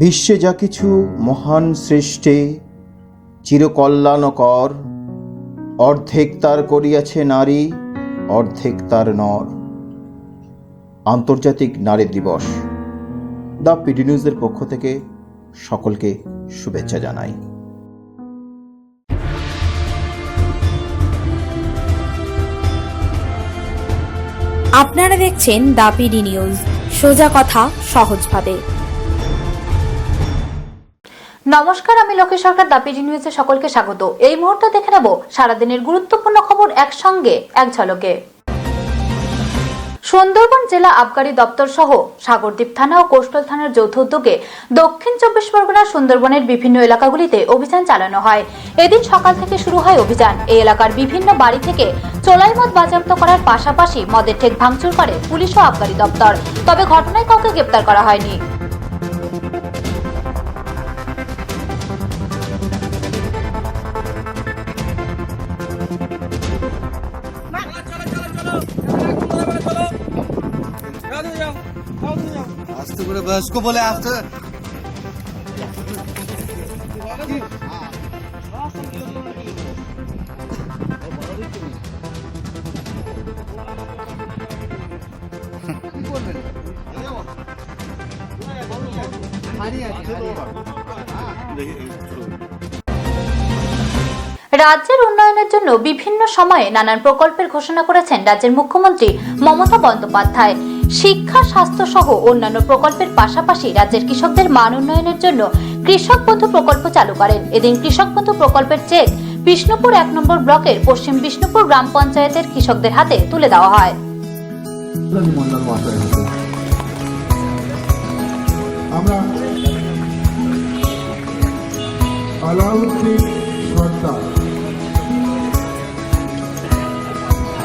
বিশ্বে যা কিছু মহান সৃষ্টে, চিরকল্যাণকর, অর্ধেক তার করিয়াছে নারী, অর্ধেক তার নর। আন্তর্জাতিক নারী দিবস। দ্য পিডি নিউজের পক্ষ থেকে সকলকে শুভেচ্ছা জানাই। আপনারা দেখছেন দাপিডি নিউজ। সোজা কথা সহজভাবে। নমস্কার, আমি লোকেশ সরকার দাপিডি নিউজে সকলকে স্বাগত। এই মুহূর্তে দেখে নেব সারাদিনের গুরুত্বপূর্ণ খবর একসঙ্গে, এক ঝলকে। সুন্দরবন জেলা আবগারি দপ্তর সহ সাগরদ্বীপ থানা ও কোস্টাল থানার যৌথ উদ্যোগে দক্ষিণ চব্বিশ পরগনার সুন্দরবনের বিভিন্ন এলাকাগুলিতে অভিযান চালানো হয়। এদিন সকাল থেকে শুরু হয় অভিযান। এই এলাকার বিভিন্ন বাড়ি থেকে চোলাই মদ বাজেয়াপ্ত করার পাশাপাশি মদের ঠেক ভাঙচুর করে পুলিশ ও আবগারি দপ্তর। তবে ঘটনায় কাউকে গ্রেপ্তার করা হয়নি। আস্তে করে বয়স্ক বলে আস্তে। রাজ্যের উন্নয়নের জন্য বিভিন্ন সময়ে নানান প্রকল্পের ঘোষণা করেছেন রাজ্যের মুখ্যমন্ত্রী মমতা বন্দ্যোপাধ্যায়। শিক্ষা স্বাস্থ্য সহ অন্যান্য প্রকল্পের পাশাপাশি রাজ্যের কৃষকদের মান উন্নয়নের জন্য কৃষক বন্ধু প্রকল্প চালু করেন। এদিন কৃষক বন্ধু প্রকল্পের চেক বিষ্ণুপুর এক নম্বর ব্লকের পশ্চিম বিষ্ণুপুর গ্রাম পঞ্চায়েতের কৃষকদের হাতে তুলে দেওয়া হয়। আমরা আলাউদ্দিন সর্দার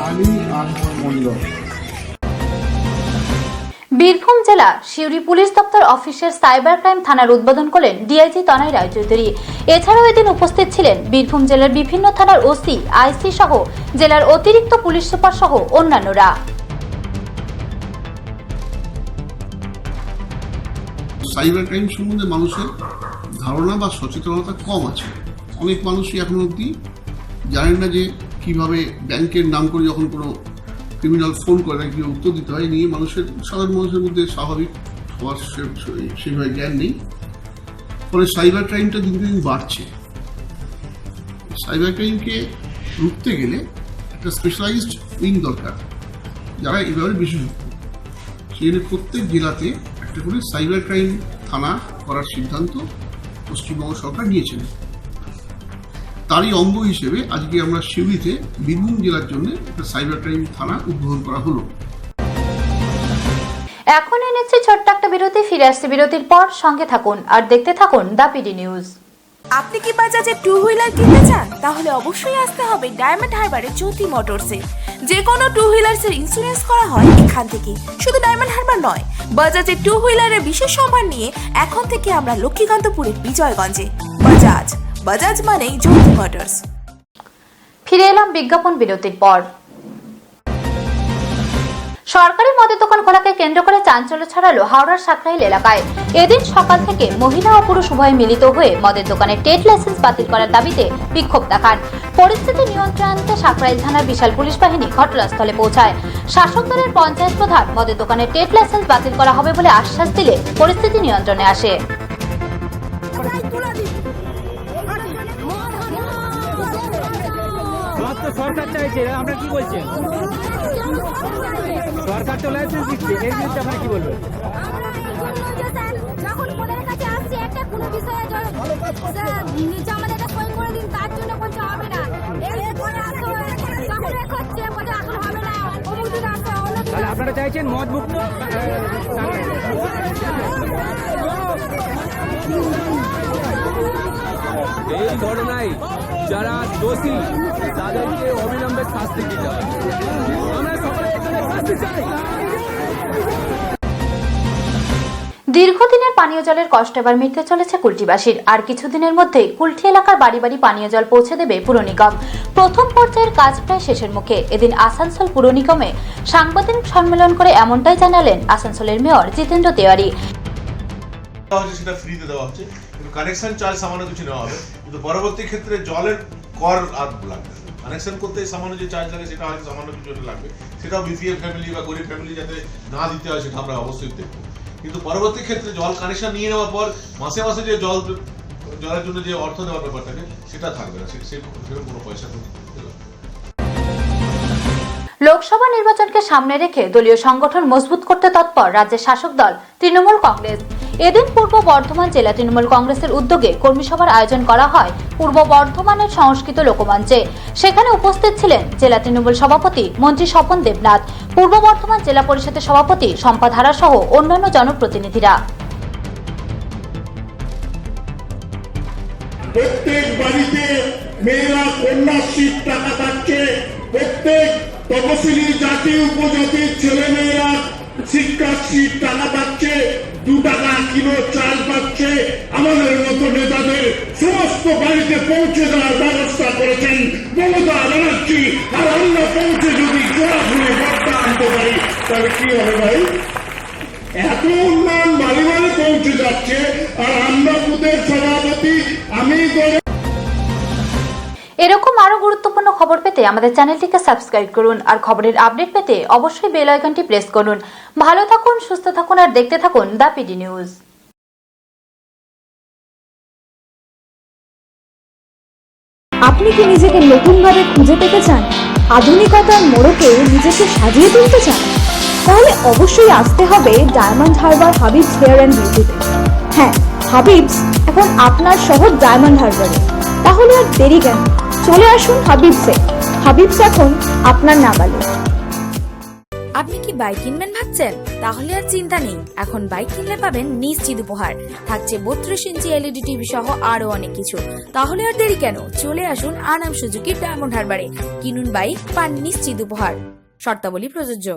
আলী জেলা সিউড়ি পুলিশ দপ্তর অফিসের সাইবার ক্রাইম থানার উদ্বোধন করলেন ডিআইজি তনয় রায়চৌধুরী। এছাড়াও এদিন উপস্থিত ছিলেন বীরভূম জেলার বিভিন্ন থানার ওসি, আইসি সহ জেলার অতিরিক্ত পুলিশ সুপার সহ অন্যান্যরা। সাইবার ক্রাইম সম্বন্ধে মানুষের ধারণা বা সচেতনতা কম আছে। অনেক মানুষই এখন অবধি জানেন না যে কীভাবে ব্যাংকের নাম করে যখন কোনো ক্রিমিনাল ফোন করে নাকি উত্তর দিতে হয় নিয়ে মানুষের সাধারণ মানুষের মধ্যে স্বাভাবিক হওয়ার সে- সে- জ্ঞান নেই। ফলে সাইবার ক্রাইমটা দিন দিন বাড়ছে। সাইবার ক্রাইমকে রুখতে গেলে একটা স্পেশালাইজড উইং দরকার। যারা এভাবে বিশেষজ্ঞ সেখানে প্রত্যেক জেলাতে একটা করে সাইবার ক্রাইম থানা করার সিদ্ধান্ত পশ্চিমবঙ্গ সরকার নিয়েছেন তারই অঙ্গ হিসেবে আজকে আমরা শিউরিতে বীরভূম জেলার জন্য একটা সাইবার ক্রাইম থানা উদ্বোধন করা হলো। এখন এনেছে ছোট্ট একটা বিরতি ফিরে আসছে বিরতির পর। সঙ্গে থাকুন আর দেখতে থাকুন দ্য পিডি নিউজ। আপনি কি বাজাজে টু হুইলার কিনতে চান? তাহলে অবশ্যই আসতে হবে ডায়মন্ড হারবারের জ্যোতি মোটরসে। যে কোনো টু হুইলার্সের ইন্স্যুরেন্স করা হয় এখান থেকে। শুধু ডায়মন্ড হারবার নয় বাজাজের টু হুইলারের বিশেষ সম্ভার নিয়ে এখন থেকে আমরা লক্ষ্মীকান্তপুরের বিজয়গঞ্জে। বাজাজ বাজাজ মানেই জ্যোতি মোটরস ফিরে এলাম বিজ্ঞাপন বিরতির পর। সরকারি মদের দোকান খোলাকে কেন্দ্র করে চাঞ্চল্য ছড়ালো হাওড়ার সাকরাইল এলাকায়। এদিন সকাল থেকে মহিলা ও পুরুষ উভয় মিলিত হয়ে মদের দোকানে টেট লাইসেন্স বাতিল করার দাবিতে বিক্ষোভ দেখান। পরিস্থিতি নিয়ন্ত্রণে আনতে সাকরাইল থানার বিশাল পুলিশ বাহিনী ঘটনাস্থলে পৌঁছায়। শাসক দলের পঞ্চায়েত প্রধান মদের দোকানে টেট লাইসেন্স বাতিল করা হবে বলে আশ্বাস দিলে পরিস্থিতি নিয়ন্ত্রণে আসে। সরকার চাইছে আমরা কি বলছেন সরকার তো লাইসেন্স দিচ্ছে এর বিরুদ্ধে আপনারা কি বলবেন? যখন ওদের কাছে আসছে একটা কোনো বিষয়ে জ- স্যার, আমাদের একটা সই করে দিন তার জন্য বলছে হবে না। এরপরে আসতে হবে। যখন এ করছে বলছে এখন হবে না অমুক দিন আসতে অন্য তাহলে আপনারা চাইছেন মদ মুক্ত এই ঘটনায় যারা দোষী অবিলম্বে শাস্তি দিতে হবে আমরা সবাই এখানে শাস্তি চাই। দীর্ঘদিনের পানীয় জলের কষ্ট এবার মিটতে চলেছে কুলটিবাসীর। আর কিছুদিনের মধ্যেই কুলটি এলাকার বাড়ি বাড়ি পানীয় জল পৌঁছে দেবে পুর নিগম। প্রথম পর্যায়ের কাজ প্রায় শেষের মুখে। এদিন আসানসোল পুর নিগমে সাংবাদিক সম্মেলন করে এমনটাই জানালেন আসানসোলের মেয়র জিতেন্দ্র তেওয়ারি। সেটা ফ্রিতে দেওয়া হচ্ছে। কিন্তু কানেকশন চার্জ সামান্য কিছু নেওয়া হবে। কিন্তু পরবর্তী ক্ষেত্রে জলের কর আর লাগবে কানেকশন করতে সামান্য যে চার্জ লাগে সেটা হয়তো সামান্য কিছু লাগবে। সেটাও বিপিএল ফ্যামিলি বা গরিব ফ্যামিলি যাতে না দিতে হয় সেটা আমরা অবশ্যই দেখব। কিন্তু পরবর্তী ক্ষেত্রে জল কানেকশন নিয়ে নেওয়ার পর মাসে মাসে যে জল, জলের জন্য যে অর্থ দেওয়ার ব্যাপার থাকে, সেটা থাকবে না। সেরকম কোনো পয়সা। লোকসভা নির্বাচনকে সামনে রেখে দলীয় সংগঠন মজবুত করতে তৎপর রাজ্যের শাসক দল, তৃণমূল কংগ্রেস। এদিন পূর্ব বর্ধমান জেলা তৃণমূল কংগ্রেসের উদ্যোগে কর্মী সভার আয়োজন করা হয় পূর্ব বর্ধমানের সংস্কৃত লোকমঞ্চে। সেখানে উপস্থিত ছিলেন জেলা তৃণমূল সভাপতি মন্ত্রী স্বপন দেবনাথ, পূর্ব বর্ধমান জেলা পরিষদের সভাপতি সম্পা ধারা সহ অন্যান্য জনপ্রতিনিধিরা। প্রত্যেক বাড়িতে মেয়েরা কন্যাশ্রীর টাকা পাচ্ছে, প্রত্যেক তপশিলি জাতি, উপজাতির ছেলে মেয়েরা শিক্ষাশ্রীর টাকা পাচ্ছে দু টাকা কিলো চাল পাচ্ছে আমাদের মতো নেতাদের সমস্ত বাড়িতে পৌঁছে দেওয়ার ব্যবস্থা করেছেন মমতা ব্যানার্জি। আর আমরা পৌঁছে যদি জোড়া ঘুরে ভোটটা আনতে পারি, তাহলে কি হবে ভাই? এত উন্নয়ন বাড়ি বাড়ি পৌঁছে যাচ্ছে, আর আমরা বুথের সভাপতি, আমি এরকম আরও গুরুত্বপূর্ণ খবর পেতে আমাদের চ্যানেলটিকে সাবস্ক্রাইব করুন আর খবরের আপডেট পেতে অবশ্যই বেল আইকনটি প্রেস করুন। ভালো থাকুন, সুস্থ থাকুন আর দেখতে থাকুন দ্য পিডি নিউজ। আপনি কি নিজেকে নতুনভাবে খুঁজে পেতে চান? আধুনিকতার মোড়কে নিজেকে সাজিয়ে তুলতে চান? তাহলে অবশ্যই আসতে হবে Diamond Harbour Habib's hair and বিউটিতে হ্যাঁ হাবিবস এখন আপনার শহর ডায়মন্ড হারবারে। তাহলে আর দেরি কেন? চলে আসুন হাবিবসে হাবিবস এখন আপনার নাগালে আপনি কি বাইক কিনবেন ভাবছেন? তাহলে আর চিন্তা নেই। এখন বাইক কিনলে পাবেন নিশ্চিত উপহার। থাকছে বত্রিশ ইঞ্চি এলইডি টিভি সহ আরও অনেক কিছু। তাহলে আর দেরি কেন? চলে আসুন আনাম সুজুকি ডায়মন্ড হারবারে। কিনুন বাইক পান নিশ্চিত উপহার। শর্তাবলী প্রযোজ্য।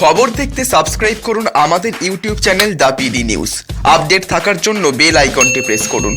খবর দেখতে সাবস্ক্রাইব করুন আমাদের YouTube channel the PD news. Update থাকার জন্য বেল আইকনটি প্রেস করুন।